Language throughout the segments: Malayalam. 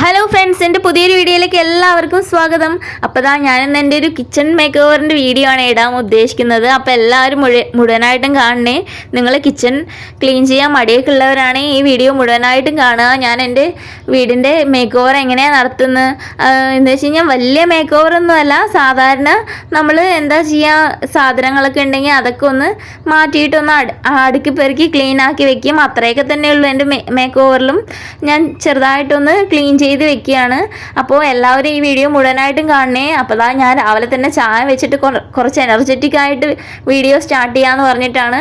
ഹലോ ഫ്രണ്ട്സ് എന്റെ പുതിയൊരു വീഡിയോയിലേക്ക് എല്ലാവർക്കും സ്വാഗതം. അപ്പോൾ ഇതാ ഞാനിന്ന് എന്റെ ഒരു കിച്ചൺ മേക്ക് ഓവറിന്റെ വീഡിയോ ആണ് ഇടാൻ ഉദ്ദേശിക്കുന്നത്. അപ്പോൾ എല്ലാവരും മുഴ മുഴുവനായിട്ടും കാണണേ. നിങ്ങൾ കിച്ചൺ ക്ലീൻ ചെയ്യാൻ മടിയൊക്കെ ഉള്ളവരാണെങ്കിൽ ഈ വീഡിയോ മുഴുവനായിട്ടും കാണുക. ഞാൻ എന്റെ വീടിന്റെ മേക്ക് ഓവർ എങ്ങനെയാണ് നടത്തുന്നത് എന്ന് വെച്ച് കഴിഞ്ഞാൽ വലിയ മേക്ക് ഓവർ ഒന്നുമല്ല. സാധാരണ നമ്മൾ എന്താ ചെയ്യുക സാധനങ്ങളൊക്കെ ഉണ്ടെങ്കിൽ അതൊക്കെ ഒന്ന് മാറ്റിയിട്ടൊന്ന് അട് അടുക്കി പെറുക്കി ക്ലീൻ ആക്കി വെക്കും. അത്രയൊക്കെ തന്നെയുള്ളൂ എന്റെ മേക്ക് ഓവറിലും ഞാൻ ചെറുതായിട്ടൊന്ന് ക്ലീൻ ചെയ്ത് വെക്കുകയാണ്. അപ്പോൾ എല്ലാവരും ഈ വീഡിയോ മുഴുവനായിട്ടും കാണണേ. അപ്പോൾ അതാ ഞാൻ രാവിലെ തന്നെ ചായ വെച്ചിട്ട് കുറച്ച് എനർജറ്റിക് ആയിട്ട് വീഡിയോ സ്റ്റാർട്ട് ചെയ്യാമെന്ന് പറഞ്ഞിട്ടാണ്.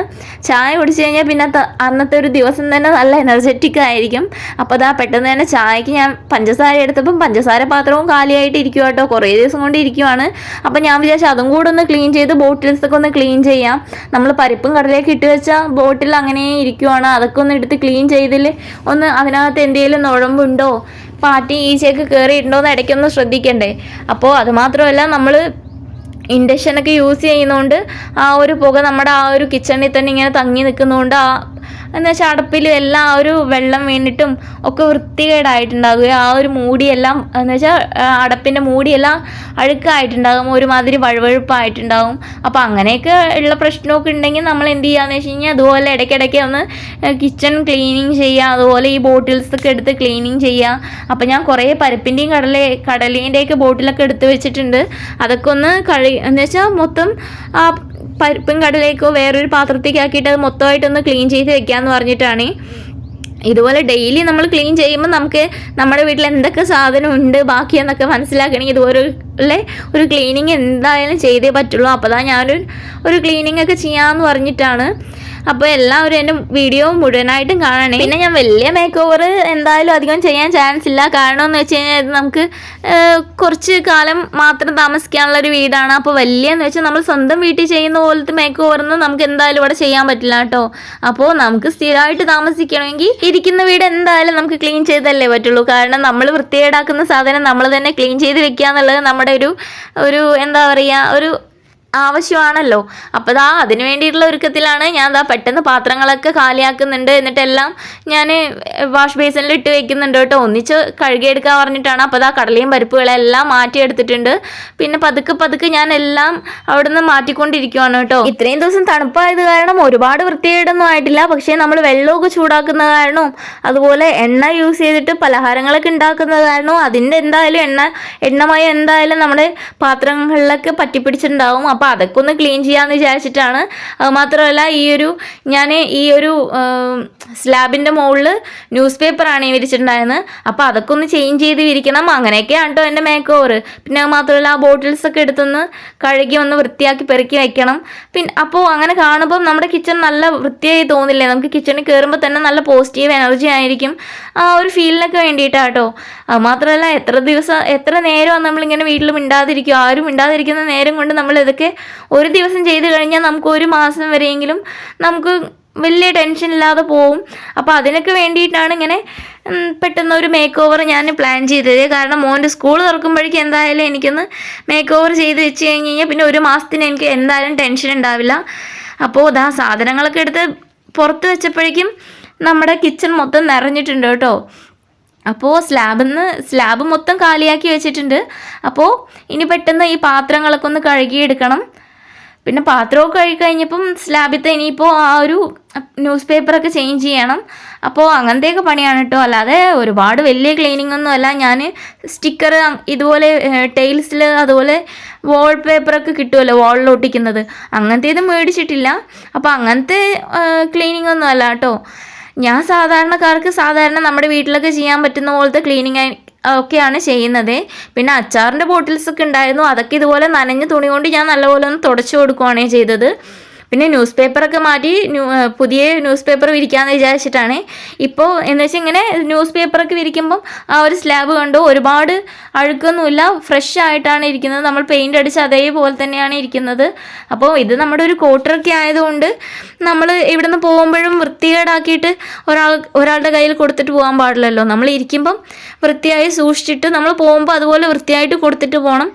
ചായ കുടിച്ച് കഴിഞ്ഞാൽ പിന്നെ അന്നത്തെ ഒരു ദിവസം തന്നെ നല്ല എനർജറ്റിക് ആയിരിക്കും. അപ്പോൾ അതാ പെട്ടെന്ന് തന്നെ ചായക്ക് ഞാൻ പഞ്ചസാര എടുത്തപ്പം പഞ്ചസാര പാത്രവും കാലിയായിട്ട് ഇരിക്കുക കേട്ടോ കുറേ ദിവസം കൊണ്ട് ഇരിക്കുവാണ്. അപ്പോൾ ഞാൻ വിചാരിച്ചു അതും കൂടെ ഒന്ന് ക്ലീൻ ചെയ്ത് ബോട്ടിൽസൊക്കെ ഒന്ന് ക്ലീൻ ചെയ്യാം. നമ്മൾ പരിപ്പും കടലേക്ക് ഇട്ട് വെച്ചാൽ ബോട്ടിൽ അങ്ങനെ ഇരിക്കുവാണ്. അതൊക്കെ ഒന്ന് എടുത്ത് ക്ലീൻ ചെയ്തിൽ ഒന്ന് അതിനകത്ത് എന്തെങ്കിലും നുഴമ്പുണ്ടോ? പാറ്റി ഈച്ചയൊക്കെ കയറിയിട്ടുണ്ടോ എന്ന് ഇടയ്ക്കൊന്ന് ശ്രദ്ധിക്കണ്ടേ. അപ്പോൾ അതുമാത്രമല്ല നമ്മൾ ഇൻഡക്ഷനൊക്കെ യൂസ് ചെയ്യുന്നതുകൊണ്ട് ആ ഒരു പുക നമ്മുടെ ആ ഒരു കിച്ചണിൽ തന്നെ ഇങ്ങനെ തങ്ങി നിൽക്കുന്നതുകൊണ്ട് ആ എന്ന് വെച്ചാൽ അടപ്പിൽ എല്ലാം ആ ഒരു വെള്ളം വീണിട്ടും ഒക്കെ വൃത്തികേടായിട്ടുണ്ടാകുക ആ ഒരു മൂടിയെല്ലാം എന്ന് വെച്ചാൽ അടപ്പിന്റെ മൂടിയെല്ലാം അഴുക്കായിട്ടുണ്ടാകും. ഒരുമാതിരി വഴുവഴുപ്പായിട്ടുണ്ടാകും. അപ്പോൾ അങ്ങനെയൊക്കെ ഉള്ള പ്രശ്നമൊക്കെ ഉണ്ടെങ്കിൽ നമ്മൾ എന്ത് ചെയ്യാന്ന് വെച്ച് കഴിഞ്ഞാൽ അതുപോലെ ഇടയ്ക്കിടയ്ക്ക് ഒന്ന് കിച്ചൺ ക്ലീനിങ് ചെയ്യുക അതുപോലെ ഈ ബോട്ടിൽസ് ഒക്കെ എടുത്ത് ക്ലീനിങ് ചെയ്യുക. അപ്പോൾ ഞാൻ കുറേ പരിപ്പിന്റെയും കടല കടലേന്റെയൊക്കെ ബോട്ടിലൊക്കെ എടുത്ത് വെച്ചിട്ടുണ്ട്. അതൊക്കെ ഒന്ന് കഴി എന്ന് വെച്ചാൽ മൊത്തം പരിപ്പും കടലേക്കോ വേറൊരു പാത്രത്തേക്ക് ആക്കിയിട്ട് അത് മൊത്തമായിട്ടൊന്ന് ക്ലീൻ ചെയ്ത് വെക്കാമെന്ന് പറഞ്ഞിട്ടാണ്. ഇതുപോലെ ഡെയിലി നമ്മൾ ക്ലീൻ ചെയ്യുമ്പോൾ നമുക്ക് നമ്മുടെ വീട്ടിൽ എന്തൊക്കെ സാധനം ഉണ്ട് ബാക്കിയെന്നൊക്കെ മനസ്സിലാക്കണമെങ്കിൽ ഇതുപോലെ ഒരു ക്ലീനിങ് എന്തായാലും ചെയ്തേ പറ്റുള്ളൂ. അപ്പോൾ ഞാൻ ഞാനൊരു ഒരു ക്ലീനിങ് ഒക്കെ ചെയ്യാമെന്ന് പറഞ്ഞിട്ടാണ്. അപ്പോൾ എല്ലാവരും എന്റെ വീഡിയോ മുഴുവനായിട്ടും കാണണേ. പിന്നെ ഞാൻ വലിയ മേക്ക് ഓവർ എന്തായാലും അധികം ചെയ്യാൻ ചാൻസ് ഇല്ല. കാരണം എന്ന് വെച്ച് കഴിഞ്ഞാൽ നമുക്ക് കുറച്ച് കാലം മാത്രം താമസിക്കാനുള്ള ഒരു വീടാണ്. അപ്പോൾ വലിയ എന്ന് വെച്ചാൽ നമ്മൾ സ്വന്തം വീട്ടിൽ ചെയ്യുന്ന പോലത്തെ മേക്ക് ഓവറൊന്നും നമുക്ക് എന്തായാലും ഇവിടെ ചെയ്യാൻ പറ്റില്ല കേട്ടോ. അപ്പോൾ നമുക്ക് സ്ഥിരമായിട്ട് താമസിക്കണമെങ്കിൽ ഇരിക്കുന്ന വീട് എന്തായാലും നമുക്ക് ക്ലീൻ ചെയ്തല്ലേ പറ്റുള്ളൂ. കാരണം നമ്മൾ വൃത്തികേടാക്കുന്ന സാധനം നമ്മൾ തന്നെ ക്ലീൻ ചെയ്ത് വെക്കുക എന്നുള്ളത് നമ്മുടെ ഒരു ഒരു എന്താ പറയുക ഒരു ആവശ്യമാണല്ലോ. അപ്പോൾ ദാ അതിന് വേണ്ടിയിട്ടുള്ള ഒരുക്കത്തിലാണ് ഞാൻ ദാ പെട്ടെന്ന് പാത്രങ്ങളൊക്കെ കാലിയാക്കുന്നുണ്ട്. എന്നിട്ടെല്ലാം ഞാൻ വാഷ് ബേസിനിൽ ഇട്ട് വെക്കുന്നുണ്ട് കേട്ടോ. ഒന്നിച്ച് കഴുകിയെടുക്കാൻ പറഞ്ഞിട്ടാണ്. അപ്പോൾ ദാ കടലയും പരിപ്പുകളെല്ലാം മാറ്റിയെടുത്തിട്ടുണ്ട്. പിന്നെ പതുക്കെ പതുക്കെ ഞാൻ എല്ലാം അവിടെ നിന്ന് മാറ്റിക്കൊണ്ടിരിക്കുവാണ് കേട്ടോ. ഇത്രയും ദിവസം തണുപ്പായത് കാരണം ഒരുപാട് വൃത്തികേടൊന്നും ആയിട്ടില്ല. പക്ഷേ നമ്മൾ വെള്ളമൊക്കെ ചൂടാക്കുന്ന കാരണവും അതുപോലെ എണ്ണ യൂസ് ചെയ്തിട്ട് പലഹാരങ്ങളൊക്കെ ഉണ്ടാക്കുന്നത് കാരണവും അതിന്റെ എന്തായാലും എണ്ണ എണ്ണമായി എന്തായാലും നമ്മുടെ പാത്രങ്ങളിലൊക്കെ പറ്റിപ്പിടിച്ചിട്ടുണ്ടാവും. അപ്പോൾ അതൊക്കെ ഒന്ന് ക്ലീൻ ചെയ്യാമെന്ന് വിചാരിച്ചിട്ടാണ്. മാത്രമല്ല ഈ ഒരു ഞാൻ ഈ ഒരു സ്ലാബിന്റെ മുകളിൽ ന്യൂസ് പേപ്പറാണ് വിരിച്ചിട്ടുണ്ടായിരുന്നത്. അപ്പോൾ അതൊക്കെ ഒന്ന് ചേഞ്ച് ചെയ്ത് വിരിക്കണം. അങ്ങനെയൊക്കെയാണ് കേട്ടോ എന്റെ മേക്ക് ഓവർ പിന്നെ മാത്രമല്ല ആ ബോട്ടിൽസ് ഒക്കെ എടുത്തൊന്ന് കഴുകി ഒന്ന് വൃത്തിയാക്കി പെറുക്കി വെക്കണം. പിന്നെ അപ്പോൾ അങ്ങനെ കാണുമ്പോൾ നമ്മുടെ കിച്ചൺ നല്ല വൃത്തിയായി തോന്നില്ലേ? നമുക്ക് കിച്ചണിൽ കയറുമ്പോൾ തന്നെ നല്ല പോസിറ്റീവ് എനർജി ആയിരിക്കും. ആ ഒരു ഫീലിനൊക്കെ വേണ്ടിയിട്ടാണ് അത് മാത്രമല്ല എത്ര ദിവസം എത്ര നേരമാണ് നമ്മളിങ്ങനെ വീട്ടിൽ മിണ്ടാതിരിക്കും ആരും മിണ്ടാതിരിക്കുന്ന നേരം കൊണ്ട് നമ്മൾ ഇതൊക്കെ ഒരു ദിവസം ചെയ്ത് കഴിഞ്ഞാൽ നമുക്ക് ഒരു മാസം വരെയെങ്കിലും നമുക്ക് വലിയ ടെൻഷൻ ഇല്ലാതെ പോവും. അപ്പോൾ അതിനൊക്കെ വേണ്ടിയിട്ടാണ് ഇങ്ങനെ പെട്ടെന്ന് ഒരു മേക്ക് ഓവർ ഞാൻ പ്ലാൻ ചെയ്തത്. കാരണം മോന്റെ സ്കൂൾ തുറക്കുമ്പോഴേക്കും എന്തായാലും എനിക്കൊന്ന് മേക്ക് ഓവർ ചെയ്ത് വെച്ച് കഴിഞ്ഞ് കഴിഞ്ഞാൽ പിന്നെ ഒരു മാസത്തിന് എനിക്ക് എന്തായാലും ടെൻഷൻ ഉണ്ടാവില്ല. അപ്പോൾ ഇതാ സാധനങ്ങളൊക്കെ എടുത്ത് പുറത്ത് വെച്ചപ്പോഴേക്കും നമ്മുടെ കിച്ചൺ മൊത്തം നിറഞ്ഞിട്ടുണ്ട് കേട്ടോ. അപ്പോൾ സ്ലാബിൽ സ്ലാബ് മൊത്തം കാലിയാക്കി വെച്ചിട്ടുണ്ട്. അപ്പോൾ ഇനി പെട്ടെന്ന് ഈ പാത്രങ്ങളൊക്കെ ഒന്ന് കഴുകിയെടുക്കണം. പിന്നെ പാത്രമൊക്കെ കഴുകി കഴിഞ്ഞപ്പം സ്ലാബിത്തെ ഇനിയിപ്പോൾ ആ ഒരു ന്യൂസ് പേപ്പറൊക്കെ ചേഞ്ച് ചെയ്യണം. അപ്പോൾ അങ്ങനത്തെയൊക്കെ പണിയാണ് കേട്ടോ. അല്ലാതെ ഒരുപാട് വലിയ ക്ലീനിങ് ഒന്നും അല്ല. ഞാൻ സ്റ്റിക്കർ ഇതുപോലെ ടൈൽസിൽ അതുപോലെ വാൾ പേപ്പറൊക്കെ കിട്ടുമല്ലോ വാളിൽ ഒട്ടിക്കുന്നത് അങ്ങനത്തേത് മേടിച്ചിട്ടില്ല. അപ്പോൾ അങ്ങനത്തെ ക്ലീനിങ് ഒന്നും അല്ല കേട്ടോ. ഞാൻ സാധാരണക്കാർക്ക് സാധാരണ നമ്മുടെ വീട്ടിലൊക്കെ ചെയ്യാൻ പറ്റുന്ന പോലത്തെ ക്ലീനിങ് ഒക്കെയാണ് ചെയ്യുന്നത്. പിന്നെ അച്ചാറിന്റെ ബോട്ടിൽസൊക്കെ ഉണ്ടായിരുന്നു. അതൊക്കെ ഇതുപോലെ നനഞ്ഞ തുണി കൊണ്ട് ഞാൻ നല്ലപോലെ ഒന്ന് തുടച്ചു കൊടുക്കുകയാണ് ചെയ്തത്. പിന്നെ ന്യൂസ് പേപ്പറൊക്കെ മാറ്റി പുതിയ ന്യൂസ് പേപ്പർ വിരിക്കാമെന്ന് വിചാരിച്ചിട്ടാണ്. ഇപ്പോൾ എന്ന് വെച്ചാൽ ഇങ്ങനെ ന്യൂസ് പേപ്പറൊക്കെ വിരിക്കുമ്പം ആ ഒരു സ്ലാബ് കണ്ടു. ഒരുപാട് അഴുക്കൊന്നുമില്ല. ഫ്രഷ് ആയിട്ടാണ് ഇരിക്കുന്നത്. നമ്മൾ പെയിന്റ് അടിച്ച് അതേപോലെ തന്നെയാണ് ഇരിക്കുന്നത്. അപ്പോൾ ഇത് നമ്മുടെ ഒരു കോട്ടറൊക്കെ ആയതുകൊണ്ട് നമ്മൾ ഇവിടുന്ന് പോകുമ്പോഴും വൃത്തികേടാക്കിയിട്ട് ഒരാൾ ഒരാളുടെ കയ്യിൽ കൊടുത്തിട്ട് പോകാൻ പാടില്ലല്ലോ. നമ്മൾ ഇരിക്കുമ്പം വൃത്തിയായി സൂക്ഷിച്ചിട്ട് നമ്മൾ പോകുമ്പോൾ അതുപോലെ വൃത്തിയായിട്ട് കൊടുത്തിട്ട് പോകണം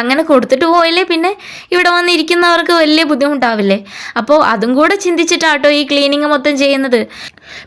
അങ്ങനെ കൊടുത്തിട്ട് പോയില്ലേ? പിന്നെ ഇവിടെ വന്നിരിക്കുന്നവർക്ക് വലിയ ബുദ്ധിമുട്ടാവില്ലേ? അപ്പോൾ അതും കൂടെ ചിന്തിച്ചിട്ടാട്ടോ ഈ ക്ലീനിങ് മൊത്തം ചെയ്യുന്നത്.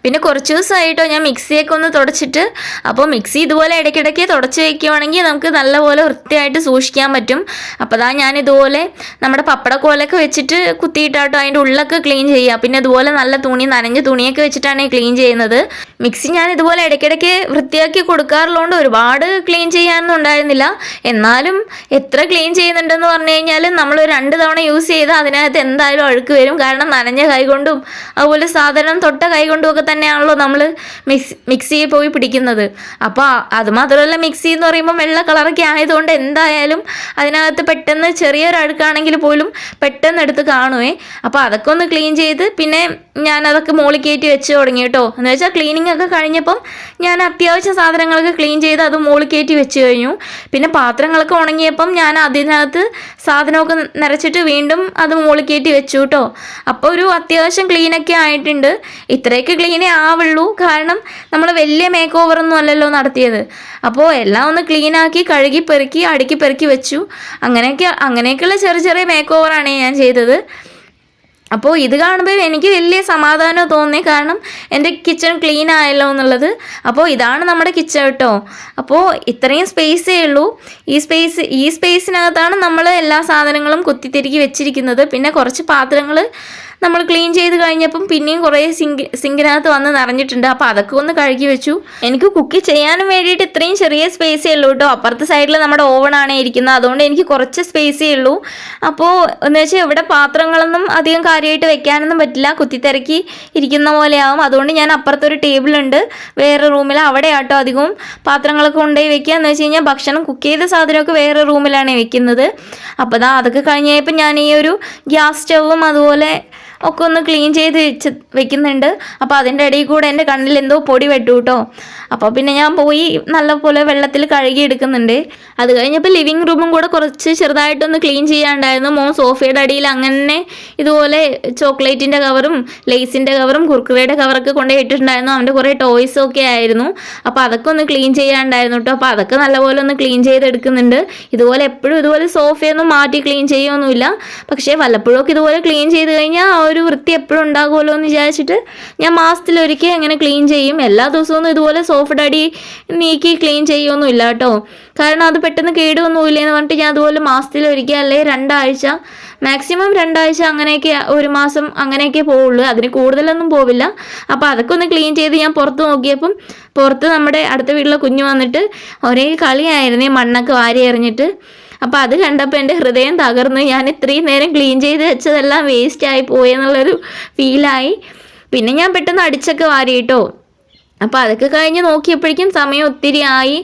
പിന്നെ കുറച്ച് ദിവസമായിട്ടോ ഞാൻ മിക്സിയൊക്കെ ഒന്ന് തുടച്ചിട്ട് അപ്പോൾ മിക്സി ഇതുപോലെ ഇടയ്ക്കിടയ്ക്ക് തുടച്ച് വയ്ക്കുവാണെങ്കിൽ നമുക്ക് നല്ലപോലെ വൃത്തിയായിട്ട് സൂക്ഷിക്കാൻ പറ്റും. അപ്പോൾ അതാ ഞാൻ ഇതുപോലെ നമ്മുടെ പപ്പടക്കോലൊക്കെ വെച്ചിട്ട് കുത്തിയിട്ടാട്ടോ അതിന്റെ ഉള്ളൊക്കെ ക്ലീൻ ചെയ്യുക. പിന്നെ ഇതുപോലെ നല്ല തുണി നനഞ്ഞ തുണിയൊക്കെ വെച്ചിട്ടാണ് ക്ലീൻ ചെയ്യുന്നത്. മിക്സി ഞാൻ ഇതുപോലെ ഇടയ്ക്കിടയ്ക്ക് വൃത്തിയാക്കി കൊടുക്കാറുള്ളതുകൊണ്ട് ഒരുപാട് ക്ലീൻ ചെയ്യാനൊന്നും ഉണ്ടായിരുന്നില്ല. എന്നാലും എത്ര ക്ലീൻ ചെയ്യുന്നുണ്ടെന്ന് പറഞ്ഞു കഴിഞ്ഞാൽ നമ്മൾ രണ്ട് തവണ യൂസ് ചെയ്താൽ അതിനകത്ത് എന്തായാലും അഴുക്ക് വരും. കാരണം നനഞ്ഞ കൈകൊണ്ടും അതുപോലെ സാധനം തൊട്ട കൈ കൊണ്ടും ഒക്കെ തന്നെയാണല്ലോ നമ്മൾ മിക്സ് മിക്സിയിൽ പോയി പിടിക്കുന്നത്. അപ്പോൾ അത് മാത്രമല്ല മിക്സി എന്ന് പറയുമ്പോൾ വെള്ള കളറൊക്കെ ആയതുകൊണ്ട് എന്തായാലും അതിനകത്ത് പെട്ടെന്ന് ചെറിയൊരു അഴുക്കാണെങ്കിൽ പോലും പെട്ടെന്ന് എടുത്ത് കാണുവേ. അപ്പോൾ അതൊക്കെ ഒന്ന് ക്ലീൻ ചെയ്ത് പിന്നെ ഞാൻ അതൊക്കെ മോളിൽ കയറ്റി വെച്ച് തുടങ്ങി കേട്ടോ. എന്ന് വെച്ചാൽ ക്ലീനിങ് ഒക്കെ കഴിഞ്ഞപ്പം ഞാൻ അത്യാവശ്യ സാധനങ്ങളൊക്കെ ക്ലീൻ ചെയ്ത് അത് മോളിൽ കയറ്റി വെച്ച് കഴിഞ്ഞു. പിന്നെ പാത്രങ്ങളൊക്കെ ഉണങ്ങിയപ്പം ഞാൻ അതിനകത്ത് സാധനമൊക്കെ നിറച്ചിട്ട് വീണ്ടും അത് മോളിൽ കയറ്റി വെച്ചു കേട്ടോ. അപ്പോൾ ഒരു അത്യാവശ്യം ക്ലീനൊക്കെ ആയിട്ടുണ്ട്. ഇത്രയൊക്കെ ക്ലീനേ ആവുള്ളൂ. കാരണം നമ്മൾ വലിയ മേക്ക് ഒന്നും അല്ലല്ലോ നടത്തിയത്. അപ്പോൾ എല്ലാം ഒന്ന് ക്ലീനാക്കി കഴുകി പെറുക്കി അടുക്കി പെറുക്കി വെച്ചു. അങ്ങനെയൊക്കെ അങ്ങനെയൊക്കെയുള്ള ചെറിയ ചെറിയ മേക്ക് ഓവറാണ് ഞാൻ ചെയ്തത്. അപ്പോൾ ഇത് കാണുമ്പോൾ എനിക്ക് വലിയ സമാധാനം തോന്നി. കാരണം എന്റെ കിച്ചൺ ക്ലീൻ ആയല്ലോ എന്നുള്ളത്. അപ്പോൾ ഇതാണ് നമ്മുടെ കിച്ചൺ കേട്ടോ അപ്പോൾ ഇത്രയും സ്പേസേ ഉള്ളൂ. ഈ സ്പേസ് ഈ സ്പേസിനകത്താണ് നമ്മൾ എല്ലാ സാധനങ്ങളും കുത്തിത്തിരിക്കി വെച്ചിരിക്കുന്നത്. പിന്നെ കുറച്ച് പാത്രങ്ങൾ നമ്മൾ ക്ലീൻ ചെയ്ത് കഴിഞ്ഞപ്പം പിന്നെയും കുറേ സിങ്ക് സിങ്കിനകത്ത് വന്ന് നിറഞ്ഞിട്ടുണ്ട്. അപ്പോൾ അതൊക്കെ ഒന്ന് കഴുകി വെച്ചു. എനിക്ക് കുക്ക് ചെയ്യാനും വേണ്ടിയിട്ട് ഇത്രയും ചെറിയ സ്പേസേ ഉള്ളൂ കേട്ടോ അപ്പുറത്തെ സൈഡിൽ നമ്മുടെ ഓവണാണ് ഇരിക്കുന്നത്. അതുകൊണ്ട് എനിക്ക് കുറച്ച് സ്പേസേ ഉള്ളൂ. അപ്പോൾ എന്ന് വെച്ചാൽ ഇവിടെ പാത്രങ്ങളൊന്നും അധികം കാര്യമായിട്ട് വെക്കാനൊന്നും പറ്റില്ല. കുത്തിത്തിരക്കി ഇരിക്കുന്ന പോലെയാവും അതുകൊണ്ട് ഞാൻ അപ്പുറത്തൊരു ടേബിളുണ്ട് വേറെ റൂമിൽ അവിടെ ആട്ടോ അധികവും പാത്രങ്ങളൊക്കെ കൊണ്ടുപോയി വെക്കുക. എന്ന് വെച്ച് കഴിഞ്ഞാൽ ഭക്ഷണം കുക്ക് ചെയ്ത സാധനമൊക്കെ വേറെ റൂമിലാണ് വെക്കുന്നത്. അപ്പോൾ ദാ അതൊക്കെ കഴിഞ്ഞപ്പോൾ ഞാൻ ഈ ഒരു ഗ്യാസ് സ്റ്റവും അതുപോലെ ഒക്കെ ഒന്ന് ക്ലീൻ ചെയ്ത് വെച്ച് വെക്കുന്നുണ്ട്. അപ്പോൾ അതിന്റെ ഇടയിൽ കൂടെ എന്റെ കണ്ണിൽ എന്തോ പൊടി വെട്ടു കേട്ടോ അപ്പോൾ പിന്നെ ഞാൻ പോയി നല്ലപോലെ വെള്ളത്തിൽ കഴുകി എടുക്കുന്നുണ്ട്. അത് കഴിഞ്ഞപ്പോൾ ലിവിങ് റൂമും കൂടെ കുറച്ച് ചെറുതായിട്ടൊന്ന് ക്ലീൻ ചെയ്യാണ്ടായിരുന്നു. മോൻ സോഫയുടെ അടിയിൽ അങ്ങനെ ഇതുപോലെ ചോക്ലേറ്റിന്റെ കവറും ലേസിന്റെ കവറും കുർക്കുറയുടെ കവറൊക്കെ കൊണ്ടുപോയി ഇട്ടിട്ടുണ്ടായിരുന്നു. അവന്റെ കുറേ ടോയ്സും ഒക്കെ ആയിരുന്നു. അപ്പോൾ അതൊക്കെ ഒന്ന് ക്ലീൻ ചെയ്യാണ്ടായിരുന്നു കേട്ടോ അപ്പോൾ അതൊക്കെ നല്ലപോലെ ഒന്ന് ക്ലീൻ ചെയ്തെടുക്കുന്നുണ്ട്. ഇതുപോലെ എപ്പോഴും ഇതുപോലെ സോഫയൊന്നും മാറ്റി ക്ലീൻ ചെയ്യുമൊന്നുമില്ല പക്ഷേ വല്ലപ്പോഴൊക്കെ ഇതുപോലെ ക്ലീൻ ചെയ്ത് കഴിഞ്ഞാൽ ഒരു വൃത്തി എപ്പോഴും ഉണ്ടാകുമല്ലോ എന്ന് വിചാരിച്ചിട്ട് ഞാൻ മാസത്തിലൊരിക്കൽ അങ്ങനെ ക്ലീൻ ചെയ്യും. എല്ലാ ദിവസവും ഇതുപോലെ സോഫ്റ്റ് അടി നീക്കി ക്ലീൻ ചെയ്യുമൊന്നും ഇല്ല കേട്ടോ. കാരണം അത് പെട്ടെന്ന് കേടുവൊന്നുമില്ല എന്ന് പറഞ്ഞിട്ട് ഞാൻ അതുപോലെ മാസത്തിലൊരിക്കൽ അല്ലെങ്കിൽ രണ്ടാഴ്ച മാക്സിമം രണ്ടാഴ്ച അങ്ങനെയൊക്കെ ഒരു മാസം അങ്ങനെയൊക്കെ പോവുള്ളൂ. അതിന് കൂടുതലൊന്നും പോവില്ല. അപ്പോൾ അതൊക്കെ ഒന്ന് ക്ലീൻ ചെയ്ത് ഞാൻ പുറത്ത് നോക്കിയപ്പം പുറത്ത് നമ്മുടെ അടുത്ത വീട്ടിലെ കുഞ്ഞ് വന്നിട്ട് ഒരേ കളിയായിരുന്നേ മണ്ണൊക്കെ വാരി എറിഞ്ഞിട്ട്. അപ്പോൾ അത് കണ്ടപ്പോൾ എന്റെ ഹൃദയം തകർന്നു ഞാൻ ഇത്രയും നേരം ക്ലീൻ ചെയ്ത് വെച്ചതെല്ലാം വേസ്റ്റ് ആയി പോയെന്നുള്ളൊരു ഫീലായി പിന്നെ ഞാൻ പെട്ടെന്ന് അടിച്ചൊക്കെ വാരി കേട്ടോ അപ്പോൾ അതൊക്കെ കഴിഞ്ഞ് നോക്കിയപ്പോഴേക്കും സമയം ഒത്തിരി ആയി.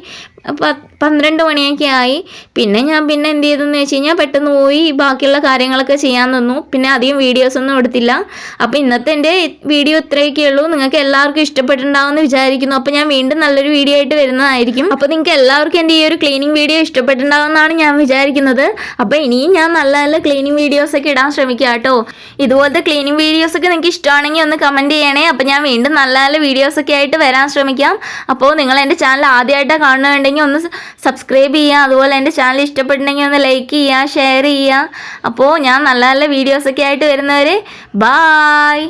പ- പന്ത്രണ്ട് മണിയൊക്കെ ആയി. പിന്നെ ഞാൻ പിന്നെ എന്ത് ചെയ്തെന്ന് വെച്ച് കഴിഞ്ഞാൽ പെട്ടെന്ന് പോയി ബാക്കിയുള്ള കാര്യങ്ങളൊക്കെ ചെയ്യാൻ നിന്നു. പിന്നെ അധികം വീഡിയോസൊന്നും എടുത്തില്ല. അപ്പോൾ ഇന്നത്തെ എന്റെ വീഡിയോ ഇത്രയൊക്കെ ഉള്ളൂ. നിങ്ങൾക്ക് എല്ലാവർക്കും ഇഷ്ടപ്പെട്ടിട്ടുണ്ടാവുമെന്ന് വിചാരിക്കുന്നു. അപ്പോൾ ഞാൻ വീണ്ടും നല്ലൊരു വീഡിയോ ആയിട്ട് വരുന്നതായിരിക്കും. അപ്പോൾ നിങ്ങൾക്ക് എല്ലാവർക്കും എന്റെ ഈ ഒരു ക്ലീനിങ് വീഡിയോ ഇഷ്ടപ്പെട്ടിട്ടുണ്ടാവുമെന്നാണ് ഞാൻ വിചാരിക്കുന്നത്. അപ്പോൾ ഇനിയും ഞാൻ നല്ല നല്ല ക്ലീനിങ് വീഡിയോസൊക്കെ ഇടാൻ ശ്രമിക്കാം കേട്ടോ. ഇതുപോലത്തെ ക്ലീനിങ് വീഡിയോസൊക്കെ നിങ്ങൾക്ക് ഇഷ്ടമാണെങ്കിൽ ഒന്ന് കമന്റ് ചെയ്യണേ. അപ്പോൾ ഞാൻ വീണ്ടും നല്ല നല്ല വീഡിയോസൊക്കെ ആയിട്ട് വരാൻ ശ്രമിക്കാം. അപ്പോൾ നിങ്ങൾ എന്റെ ചാനൽ ആദ്യമായിട്ടാണ് കാണുന്നുണ്ടെങ്കിൽ ഒന്ന് സബ്സ്ക്രൈബ് ചെയ്യുക. അതുപോലെ എന്റെ ചാനൽ ഇഷ്ടപ്പെട്ടിട്ടുണ്ടെങ്കിൽ ഒന്ന് ലൈക്ക് ചെയ്യുക ഷെയർ ചെയ്യുക. അപ്പോൾ ഞാൻ നല്ല നല്ല വീഡിയോസൊക്കെ ആയിട്ട് വരുന്നവരെ ബായ്